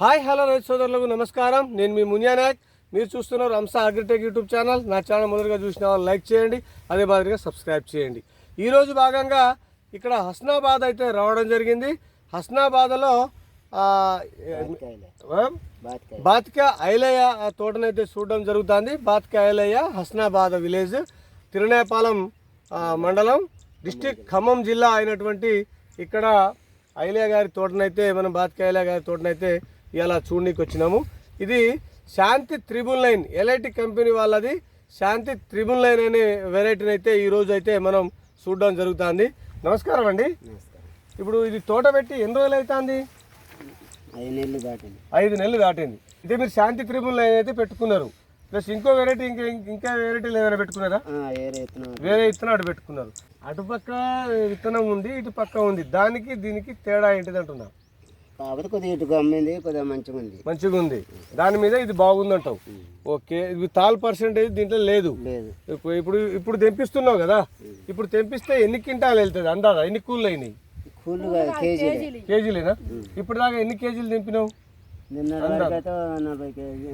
Hi hello రైతు సోదరులకు నమస్కారం. నేను మీ మునియా నాయక్. మీరు చూస్తున్నారు రంసా అగ్రిటెక్ యూట్యూబ్ ఛానల్. నా ఛానల్ మొదలుగా చూసిన వాళ్ళు లైక్ చేయండి అదే మాదిరిగా సబ్స్క్రైబ్ చేయండి. ఈరోజు భాగంగా ఇక్కడ హస్నాబాద్ అయితే రావడం జరిగింది. హస్నాబాద్లో బాతిక ఐలయ్య తోటనైతే చూడడం జరుగుతుంది. బాతిక ఐలయ్య హస్నాబాద్ విలేజ్ తిరునేపాలెం మండలం డిస్టిక్ ఖమ్మం జిల్లా అయినటువంటి ఇక్కడ ఐలయ్య గారి తోటనైతే మనం బాతిక ఐలయ్య గారి తోటనైతే ఇలా చూడనీకి వచ్చినాము. ఇది Shanti triple line LIT company వాళ్ళది. శాంతి త్రిబుల్ లైన్ అనే వెరైటీని అయితే ఈరోజు అయితే మనం చూడడం జరుగుతుంది. నమస్కారం అండి. ఇప్పుడు ఇది తోట పెట్టి ఎన్ని రోజులు అవుతుంది ఐదు నెలలు దాటింది. ఇదే మీరు శాంతి త్రిబుల్ లైన్ అయితే పెట్టుకున్నారు. ప్లస్ ఇంకో వెరైటీ ఇంకా ఇంకా వెరైటీలు ఏమైనా పెట్టుకున్నారా? వేరే విత్తనం అటు పెట్టుకున్నారు. అటుపక్క విత్తనం ఉంది ఇటు పక్క ఉంది. దానికి దీనికి తేడా ఏంటిది అంటున్నా కాకపోతే కొద్దిగా ఇటు గమ్మింది కొద్దిగా మంచిగా ఉంది మంచిగా ఉంది దాని మీద ఇది బాగుంది అంటావు ఓకే. ఇది తాల్ పర్సెంటేజ్ దీంట్లో లేదు. లేదు. ఇప్పుడు ఇప్పుడు ఇప్పుడు తెంపిస్తున్నావు కదా? ఇప్పుడు తెంపిస్తే ఎన్ని క్వింటాలు వెళ్తుంది అందాదా ఎన్ని కూళ్ళు అయినాయి? కూలు కేజీలు. కేజీలేనా? ఇప్పుడు దాకా ఎన్ని కేజీలు తెంపినావు నిన్న నలభై కేజీ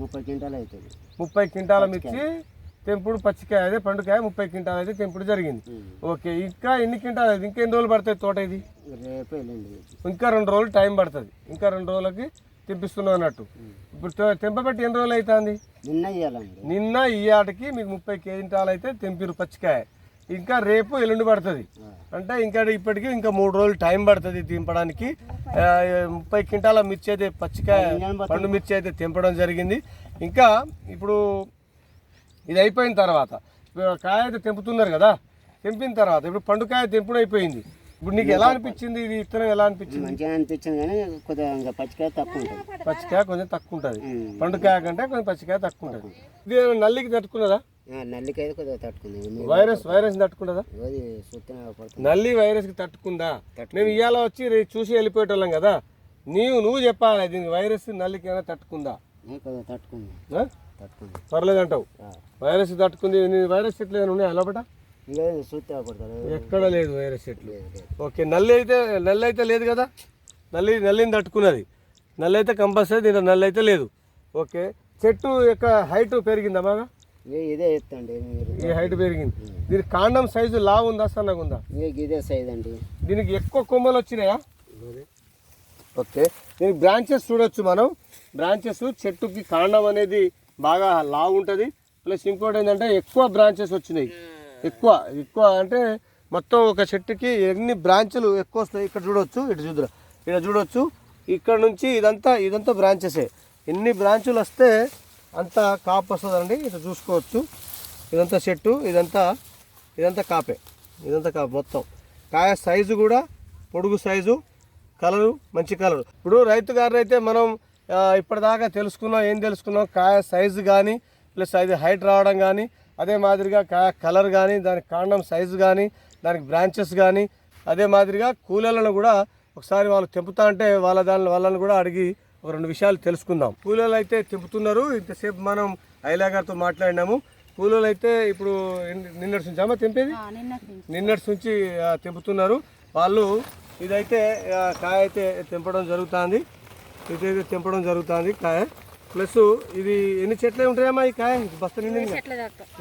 ముప్పై క్వింటాలు అవుతుంది. ముప్పై క్వింటాల మిర్చి తెంపుడు పచ్చికాయ అదే పండుకాయ ముప్పై క్వింటాల్ అయితే తెంపుడు జరిగింది. ఓకే ఇంకా ఎన్ని క్వింటాల్ అయితే ఇంకా ఎన్ని రోజులు పడుతుంది తోట ఇది? ఇంకా రెండు రోజులు టైం పడుతుంది. ఇంకా రెండు రోజులకి తెంపిస్తున్నావు అన్నట్టు. ఇప్పుడు తెంపబెట్టి ఎన్ని రోజులు అవుతుంది? నిన్న ఈ ఆటకి మీకు ముప్పై క్వింటాల్ అయితే తెంపిరు పచ్చికాయ. ఇంకా రేపు ఎల్లుండి పడుతుంది. అంటే ఇంకా ఇప్పటికి ఇంకా మూడు రోజులు టైం పడుతుంది తెంపడానికి. ముప్పై క్వింటాల మిర్చి అయితే పచ్చికాయ పండు మిర్చి అయితే తెంపడం జరిగింది. ఇంకా ఇప్పుడు ఇది అయిపోయిన తర్వాత. కాయ అయితే తెంపుతున్నారు కదా తెంపిన తర్వాత ఇప్పుడు పండుకాయ తెంపుడు అయిపోయింది. ఇప్పుడు నీకు ఎలా అనిపించింది ఇది ఇత్తనం ఎలా అనిపించింది? మంచిగా అనిపించింది కానీ కొద్దిగా ఇంకా పచ్చికాయ తక్కువ ఉంటుంది. పచ్చికాయ కొంచెం తక్కువ ఉంటుంది. పండుకాయ కంటే కొంచెం పచ్చికాయ తక్కువ ఉంటుంది. ఇది నల్లికి తట్టుకున్నదా? ఆ, నల్లికైతే కొద్దిగా తట్టుకుంది. Virus virus తట్టుకున్నదా? నల్లి వైరస్కి తట్టుకుందా? మేము ఇవాళ వచ్చి చూసి వెళ్ళిపోయేటోళ్ళం కదా. నీవు నువ్వు చెప్పాలి దీనికి వైరస్ నల్లికి ఏమైనా తట్టుకుందా? తట్టుకుంది. పర్లేదంటావు. వైరస్ తట్టుకుంది వైరస్ చెట్లు ఏమైనా ఉన్నాయా లోపల ఎక్కడ లేదు వైరస్ చెట్లు. ఓకే నల్లి అయితే నల్లి అయితే లేదు కదా? నల్లి నల్లిని తట్టుకున్నది. నల్లి అయితే కంపల్సరీ దీంట్లో నల్లి అయితే లేదు. ఓకే చెట్టు యొక్క హైట్ పెరిగిందా బాగా? ఇదే ఎత్తండి. ఈ హైట్ పెరిగింది. దీని కాండం సైజు లా ఉందా సన్నగా ఉందా? ఇదే సైజ్ అండి. దీనికి ఎక్కువ కొమ్మలు వచ్చినాయా? ఓకే దీనికి బ్రాంచెస్ చూడొచ్చు మనం. బ్రాంచెస్ చెట్టుకి కాండం అనేది బాగా లావు ఉంటుంది. ప్లస్ ఇంకోటి ఏంటంటే ఎక్కువ బ్రాంచెస్ వచ్చినాయి. ఎక్కువ ఎక్కువ అంటే మొత్తం ఒక చెట్టుకి ఎన్ని బ్రాంచులు ఎక్కువ వస్తాయి ఇక్కడ చూడొచ్చు ఇటు చూద్దాం ఇక్కడ చూడొచ్చు. ఇక్కడ నుంచి ఇదంతా ఇదంతా బ్రాంచెసే. ఎన్ని బ్రాంచులు వస్తే అంత కాపు వస్తుందండి. ఇటు చూసుకోవచ్చు. ఇదంతా చెట్టు ఇదంతా ఇదంతా కాపే. ఇదంతా కాపు మొత్తం. కాయ సైజు కూడా పొడుగు సైజు కలరు మంచి కలరు. ఇప్పుడు రైతు గారు అయితే మనం ఇప్పటిదాకా తెలుసుకున్నాం ఏం తెలుసుకున్నాం? కాయ సైజు కానీ ప్లస్ అది హైట్ రావడం కానీ అదే మాదిరిగా కాయ కలర్ కానీ దాని కాండం సైజు కానీ దానికి బ్రాంచెస్ కానీ అదే మాదిరిగా కూలీలను కూడా ఒకసారి వాళ్ళు తెంపుతా అంటే వాళ్ళ దాని వాళ్ళని కూడా అడిగి ఒక రెండు విషయాలు తెలుసుకుందాం. కూలీలు అయితే తెంపుతున్నారు. ఇంతసేపు మనం ఐలా గారితో మాట్లాడినాము. కూలీలు అయితే ఇప్పుడు నిన్నటి నుంచి అమ్మ తెంపేది? నిన్నటి నుంచి. తెంపుతున్నారు. వాళ్ళు ఇదైతే కాయ అయితే తెంపడం జరుగుతుంది. ఇదైతే తెంపడం జరుగుతుంది కాయ. ప్లస్ ఇది ఎన్ని చెట్లే ఉంటాయమ్మా ఈ కాయ? బస్తా నిండింది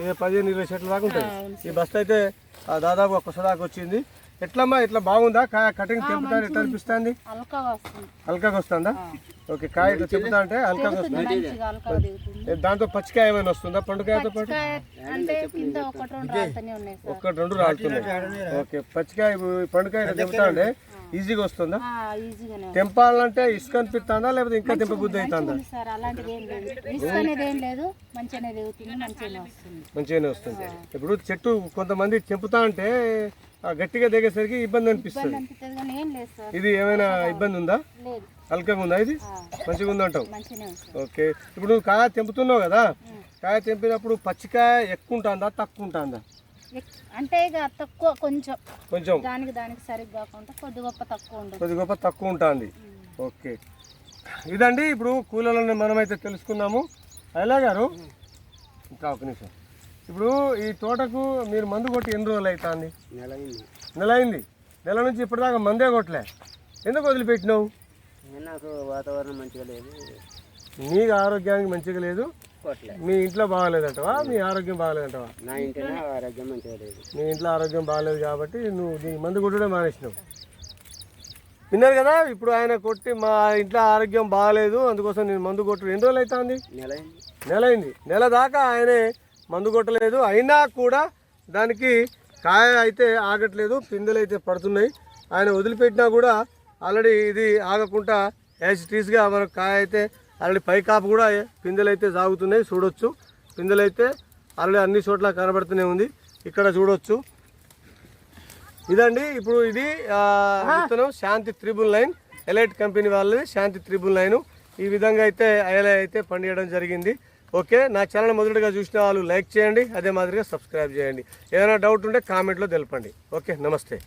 ఏ పదిహేను ఇరవై చెట్ల దాకా ఉంటుంది ఈ బస్తా అయితే ఆ, దాదాపు ఒక దాకా వచ్చింది ఎట్లమ్మా ఇట్లా బాగుందా? కాయ కటింగ్ తెంపుతారు ఎట్లా అనిపిస్తుంది? అల్కగా వస్తుంది. హల్కాగా వస్తుందా? ఓకే కాయ ఇట్లా తెంపుతా అంటే వస్తుంది. అల్కగా ఏ, దాంతో పచ్చికాయ ఏమైనా వస్తుందా? పండుకాయతో పాటు? కాయ అంటే కింద ఒకటి రెండు రాలుతూనే ఉన్నాయి సార్. ఒక్కటి రెండు రాలుతున్నాయి. ఓకే పచ్చికాయ పండుకాయ ఇట్లా తెంపుతా అంటే ఈజీగా వస్తుందా? ఆ, ఈజీగానే ఉంది. తెంపాలంటే ఇసుక అనిపిస్తుందా? లేకపోతే ఇంకా తెంప బుద్ధి అవుతుందా? మంచిగానే వస్తుంది. వస్తుంది. ఇప్పుడు చెట్టు కొంతమంది తెంపుతా అంటే గట్టిగా దిగేసరికి ఇబ్బంది అనిపిస్తుంది. ఇది ఏమైనా ఇబ్బంది ఉందా? లేదు. హల్కగా ఉందా ఇది? మంచిగా ఉందంటావు ఓకే. ఇప్పుడు కాయ తెంపుతున్నావు కదా కాయ తెంపినప్పుడు పచ్చికాయ ఎక్కువ ఉంటుందా తక్కువ ఉంటుందా? అంటే ఇక తక్కువ కొంచెం. కొంచెం. దానికి దానికి సరిగ్గా కాకుండా కొద్ది గొప్ప తక్కువ ఉండదు కొద్ది గొప్ప తక్కువ ఉంటుంది. ఓకే. ఇదండి ఇప్పుడు కూలీలను మనమైతే తెలుసుకున్నాము. అయిలా గారు ఇంకా ఒక నిమిషం. ఇప్పుడు ఈ తోటకు మీరు మందు కొట్టి ఎన్ని రోజులు అవుతుంది నెల అయింది నెల అయింది నెల నుంచి ఇప్పటిదాకా మందే కొట్టలే. ఎందుకు వదిలిపెట్టినావు? నాకు వాతావరణం మంచిగా లేదు. నీకు ఆరోగ్యానికి మంచిగా లేదు. మీ ఇంట్లో బాగాలేదంటవా? మీ ఆరోగ్యం బాగాలేదంటవా? నా ఇంటిలో ఆరోగ్యం మంచిగా లేదు. మీ ఇంట్లో ఆరోగ్యం బాగాలేదు కాబట్టి నువ్వు దీనికి మందు కొట్టడం మానేసినావు. విన్నారు కదా ఇప్పుడు ఆయన కొట్టి మా ఇంట్లో ఆరోగ్యం బాగాలేదు అందుకోసం నేను మందు కొట్టు ఎన్ని రోజులు అవుతుంది నెల అయింది నెల అయింది నెల దాకా ఆయనే మందు కొట్టలేదు. అయినా కూడా దానికి కాయ అయితే ఆగట్లేదు పిందెలు అయితే పడుతున్నాయి. ఆయన వదిలిపెట్టినా కూడా ఆల్రెడీ ఇది ఆగకుండా యాజ్ టీస్గా మనకు కాయ అయితే ఆల్రెడీ పై కాపు కూడా పిందెలు అయితే సాగుతున్నాయి. చూడొచ్చు. పిందెలు అయితే ఆల్రెడీ అన్ని చోట్ల కనబడుతూనే ఉంది. ఇక్కడ చూడొచ్చు. ఇదండి. ఇప్పుడు ఇది విత్తనం Shanti triple nine. Elite company వాళ్ళది శాంతి త్రిబుల్ నైన్. ఈ విధంగా అయితే అయల అయితే పండియడం జరిగింది. ఓకే నా ఛానల్ మొదటిగా చూసిన వాళ్ళు లైక్ చేయండి అదే మాదిరిగా సబ్స్క్రైబ్ చేయండి. ఏదైనా డౌట్ ఉంటే కామెంట్లో తెలపండి. ఓకే నమస్తే.